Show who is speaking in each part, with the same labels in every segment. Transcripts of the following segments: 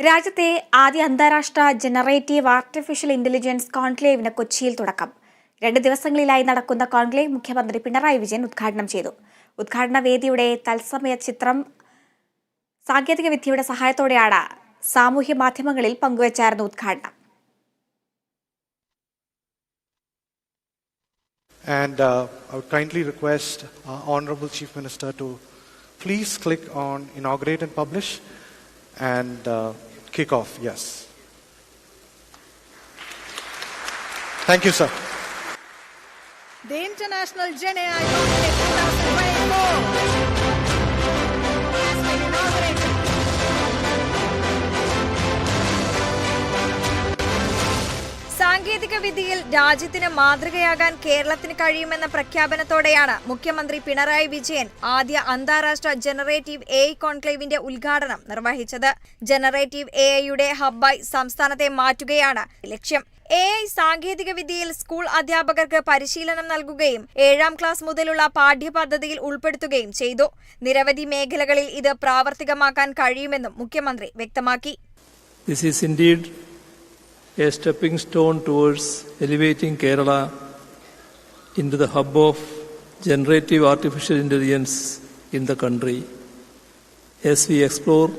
Speaker 1: രാജ്യത്തെ ആദ്യ അന്താരാഷ്ട്ര ജനറേറ്റീവ് ആർട്ടിഫിഷ്യൽ ഇന്റലിജൻസ് കോൺക്ലേവിന് കൊച്ചിയിൽ തുടക്കം. രണ്ട് ദിവസങ്ങളിലായി നടക്കുന്ന കോൺക്ലേവ് മുഖ്യമന്ത്രി പിണറായി വിജയൻ ഉദ്ഘാടനം ചെയ്തു. ഉദ്ഘാടന വേദിയുടെ തത്സമയ ചിത്രം സാങ്കേതിക വിദ്യയുടെ സഹായത്തോടെയാണ് സാമൂഹ്യ മാധ്യമങ്ങളിൽ പങ്കുവച്ചായിരുന്നു ഉദ്ഘാടനം.
Speaker 2: And uh, I would kindly request our Honorable Chief Minister to please click on inaugurate and publish. And uh, kick off. Yes. Thank you, sir.
Speaker 3: The International Gen സാങ്കേതിക വിദ്യയിൽ രാജ്യത്തിന് മാതൃകയാകാൻ കേരളത്തിന് കഴിയുമെന്ന പ്രഖ്യാപനത്തോടെയാണ് മുഖ്യമന്ത്രി പിണറായി വിജയൻ ആദ്യ അന്താരാഷ്ട്ര ജനറേറ്റീവ് എ കോൺക്ലേവിന്റെ ഉദ്ഘാടനം നിർവഹിച്ചത്. ജനറേറ്റീവ് എ ഐയുടെ ഹബ്ബായി സംസ്ഥാനത്തെ മാറ്റുകയാണ് ലക്ഷ്യം. എ ഐ സാങ്കേതിക വിദ്യയിൽ സ്കൂൾ അധ്യാപകർക്ക് പരിശീലനം നൽകുകയും ഏഴാം ക്ലാസ് മുതലുള്ള പാഠ്യപദ്ധതിയിൽ ഉൾപ്പെടുത്തുകയും ചെയ്തു. നിരവധി മേഖലകളിൽ ഇത് പ്രാവർത്തികമാക്കാൻ കഴിയുമെന്നും മുഖ്യമന്ത്രി വ്യക്തമാക്കി.
Speaker 4: This is indeed a stepping stone towards elevating Kerala into the hub of generative artificial intelligence in the country as we explore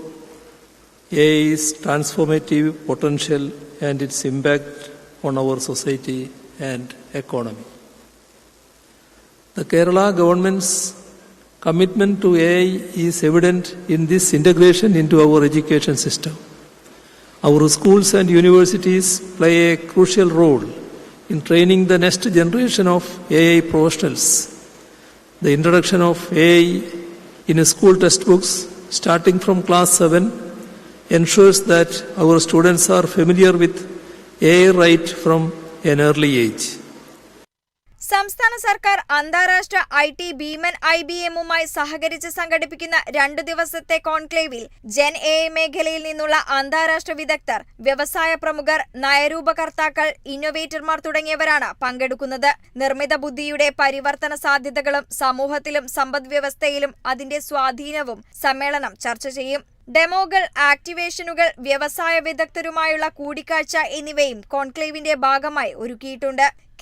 Speaker 4: AI's transformative potential and its impact on our society and economy. The Kerala government's commitment to AI is evident in this integration into our education system. Our schools and universities play a crucial role in training the next generation of AI professionals. The introduction of AI in school textbooks starting from class 7 ensures that our students are familiar with AI right from an early age.
Speaker 3: സംസ്ഥാന സർക്കാർ അന്താരാഷ്ട്ര I T ഭീമൻ I B എമ്മുമായി സഹകരിച്ച് സംഘടിപ്പിക്കുന്ന രണ്ടു ദിവസത്തെ കോൺക്ലേവിൽ ജെൻ എ മേഖലയിൽ നിന്നുള്ള അന്താരാഷ്ട്ര വിദഗ്ധർ വ്യവസായ പ്രമുഖർ നയരൂപകർത്താക്കൾ ഇന്നൊവേറ്റർമാർ തുടങ്ങിയവരാണ് പങ്കെടുക്കുന്നത്. നിർമ്മിത ബുദ്ധിയുടെ പരിവർത്തന സാധ്യതകളും സമൂഹത്തിലും സമ്പദ്വ്യവസ്ഥയിലും അതിന്റെ സ്വാധീനവും സമ്മേളനം ചർച്ച ചെയ്യും. ഡെമോകൾ ആക്ടിവേഷനുകൾ വ്യവസായ വിദഗ്ധരുമായുള്ള കൂടിക്കാഴ്ച എന്നിവയും കോൺക്ലേവിന്റെ ഭാഗമായി ഒരുക്കിയിട്ടുണ്ട്.